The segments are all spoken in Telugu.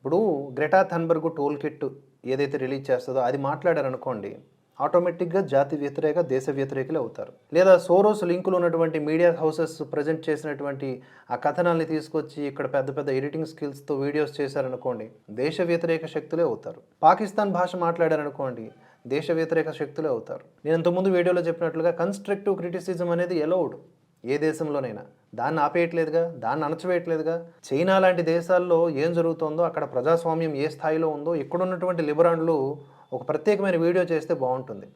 ఇప్పుడు గ్రెటా థన్బర్గ్ టోల్ కిట్ ఏదైతే రిలీజ్ చేస్తుందో అది మాట్లాడారనుకోండి ఆటోమేటిక్గా జాతి వ్యతిరేక దేశ వ్యతిరేకులు అవుతారు. లేదా సోరోస్ లింకులు ఉన్నటువంటి మీడియా హౌసెస్ ప్రజెంట్ చేసినటువంటి ఆ కథనాల్ని తీసుకొచ్చి ఇక్కడ పెద్ద పెద్ద ఎడిటింగ్ స్కిల్స్తో వీడియోస్ చేశారనుకోండి దేశ వ్యతిరేక శక్తులే అవుతారు. పాకిస్తాన్ భాష మాట్లాడారనుకోండి దేశ వ్యతిరేక శక్తులే అవుతారు. నేను ఇంతకుముందు వీడియోలో చెప్పినట్లుగా కన్స్ట్రక్టివ్ క్రిటిసిజం అనేది ఎలౌడ్ ఏ దేశంలోనైనా. దాన్ని ఆపేయట్లేదుగా దాన్ని అణచివేయట్లేదుగా. చైనా లాంటి దేశాల్లో ఏం జరుగుతుందో అక్కడ ప్రజాస్వామ్యం ఏ స్థాయిలో ఉందో ఇక్కడ ఉన్నటువంటి లిబరాన్లు ఒక ప్రత్యేకమైన వీడియో చేస్తే బాగుంటుంది.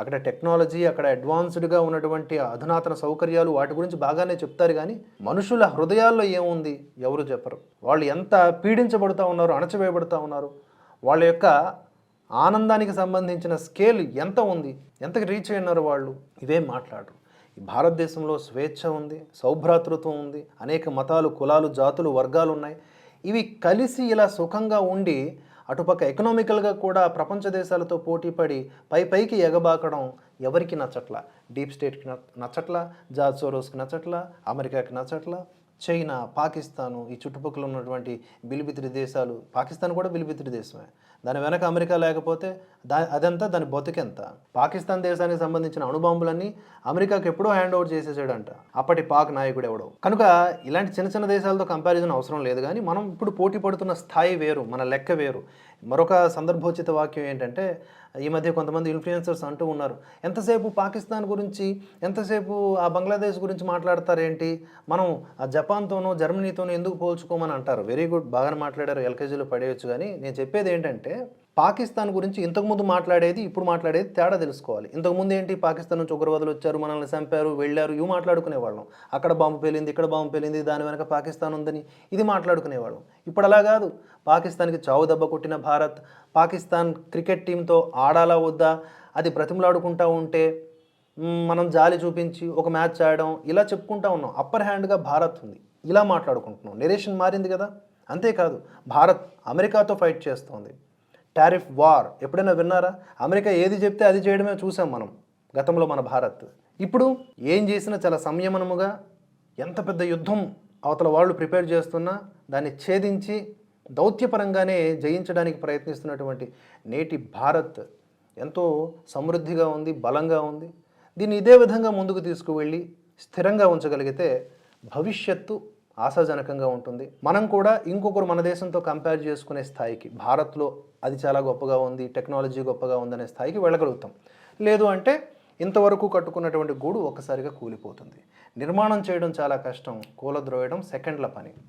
అక్కడ టెక్నాలజీ అక్కడ అడ్వాన్స్డ్గా ఉన్నటువంటి అధునాతన సౌకర్యాలు వాటి గురించి బాగానే చెప్తారు కానీ మనుషుల హృదయాల్లో ఏముంది? ఎవరు చెప్పరు. వాళ్ళు ఎంత పీడించబడుతూ ఉన్నారు అణచివేయబడుతూ ఉన్నారు వాళ్ళ యొక్క ఆనందానికి సంబంధించిన స్కేల్ ఎంత ఉంది? ఎంతకి రీచ్ అయినారు వాళ్ళు? ఇవేం మాట్లాడరు. భారతదేశంలో స్వేచ్ఛ ఉంది సౌభ్రాతృత్వం ఉంది అనేక మతాలు కులాలు జాతులు వర్గాలు ఉన్నాయి. ఇవి కలిసి ఇలా సుఖంగా ఉండి అటుపక్క ఎకనామికల్గా కూడా ప్రపంచ దేశాలతో పోటీపడి పై పైకి ఎగబాకడం ఎవరికి నచ్చట్లా? డీప్ స్టేట్కి నచ్చట్ల నచ్చట్లా? జార్జ్ సోరోస్కి నచ్చట్లా? అమెరికాకి నచ్చట్లా? చైనా పాకిస్తాను ఈ చుట్టుపక్కల ఉన్నటువంటి బిలిబితిరి దేశాలు పాకిస్తాన్ కూడా బిలిబితిరి దేశమే. దాని వెనక అమెరికా లేకపోతే దా అదంతా దాని బతుకెంత? పాకిస్తాన్ దేశానికి సంబంధించిన అణుబాంబులన్నీ అమెరికాకి ఎప్పుడో హ్యాండ్ ఓవర్ చేసేసాడంట. అప్పటి పాక్ నాయకుడు ఎవడో కనుక ఇలాంటి చిన్న చిన్న దేశాలతో కంపారిజన్ అవసరం లేదు కానీ మనం ఇప్పుడు పోటీ పడుతున్న స్థాయి వేరు మన లెక్క వేరు. మరొక సందర్భోచిత వాక్యం ఏంటంటే ఈ మధ్య కొంతమంది ఇన్ఫ్లుయెన్సర్స్ అంటూ ఉన్నారు ఎంతసేపు పాకిస్తాన్ గురించి ఎంతసేపు ఆ బంగ్లాదేశ్ గురించి మాట్లాడతారేంటి? మనం ఆ జపాన్తోనో జర్మనీతోనో ఎందుకు పోల్చుకోమని అంటారు. వెరీ గుడ్ బాగానే మాట్లాడారు ఎల్కేజీలో పడేయచ్చు కానీ నేను చెప్పేది ఏంటంటే పాకిస్తాన్ గురించి ఇంతకుముందు మాట్లాడేది ఇప్పుడు మాట్లాడేది తేడా తెలుసుకోవాలి. ఇంతకుముందు ఏంటి పాకిస్తాన్ నుంచి ఉగ్రవాదులు వచ్చారు మనల్ని చంపారు వెళ్ళారు ఇవి మాట్లాడుకునేవాళ్ళం. అక్కడ బాంబు పేలింది ఇక్కడ బాంబు పేలింది దాని వెనక పాకిస్తాన్ ఉందని ఇది మాట్లాడుకునేవాళ్ళం. ఇప్పుడు అలా కాదు. పాకిస్తాన్కి చావు దెబ్బ కొట్టిన భారత్ పాకిస్తాన్ క్రికెట్ టీంతో ఆడాలా వద్దా? అది ప్రతిమలాడుకుంటా ఉంటే మనం జాలి చూపించి ఒక మ్యాచ్ ఆడడం ఇలా చెప్పుకుంటా ఉన్నాం. అప్పర్ హ్యాండ్గా భారత్ ఉంది. ఇలా మాట్లాడుకుంటున్నాం. నెరేషన్ మారింది కదా. అంతేకాదు భారత్ అమెరికాతో ఫైట్ చేస్తోంది. Tariff war. ఎప్పుడైనా విన్నారా? అమెరికా ఏది చెప్తే అది చేయడమే చూసాం మనం గతంలో మన భారత్. ఇప్పుడు ఏం చేసినా చాలా సంయమనముగా ఎంత పెద్ద యుద్ధం అవతల వాళ్ళు ప్రిపేర్ చేస్తున్నా దాన్ని ఛేదించి దౌత్యపరంగానే జయించడానికి ప్రయత్నిస్తున్నటువంటి నేటి భారత్ ఎంతో సమృద్ధిగా ఉంది బలంగా ఉంది. దీన్ని ఇదే విధంగా ముందుకు తీసుకువెళ్ళి స్థిరంగా ఉంచగలిగితే భవిష్యత్తు ఆశాజనకంగా ఉంటుంది. మనం కూడా ఇంకొకరు మన దేశంతో కంపేర్ చేసుకునే స్థాయికి భారత్లో అది చాలా గొప్పగా ఉంది టెక్నాలజీ గొప్పగా ఉందనే స్థాయికి వెళ్ళగలుగుతాం. లేదు అంటే ఇంతవరకు కట్టుకున్నటువంటి గూడు ఒక్కసారిగా కూలిపోతుంది. నిర్మాణం చేయడం చాలా కష్టం కూలద్రోయడం సెకండ్ల పని.